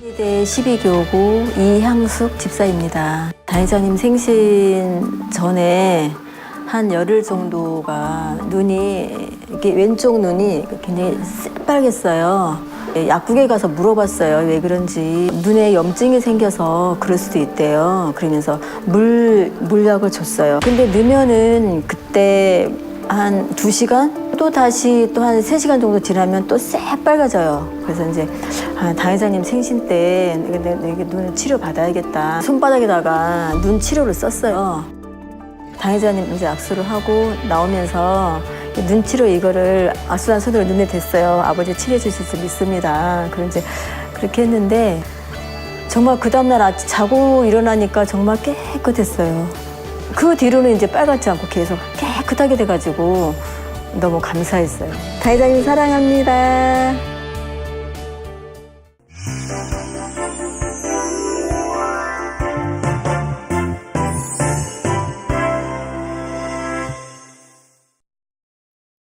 세대 12교구 이향숙 집사입니다. 다혜자님 생신 전에 한 열흘 정도가 눈이 이렇게 왼쪽 눈이 굉장히 새빨갰어요. 약국에 가서 물어봤어요. 왜 그런지 눈에 염증이 생겨서 그럴 수도 있대요. 그러면서 물 물약을 줬어요. 근데 넣으면은 그때 한 두시간또 다시 또 한 세시간 정도 지나면 또 새빨개져요. 그래서 이제 아, 당회장님 생신 때 근데 이게 눈 치료 받아야겠다. 손바닥에다가 눈 치료를 썼어요. 당회장님 이제 악수를 하고 나오면서 눈 치료 이거를 악수한 손으로 눈에 댔어요. 아버지 치료해 주실 수 믿습니다. 그럼 이제 그렇게 했는데 정말 그 다음날 아침 자고 일어나니까 정말 깨끗했어요. 그 뒤로는 이제 빨갛지 않고 계속 깨끗하게 돼가지고 너무 감사했어요. 다이자님 사랑합니다.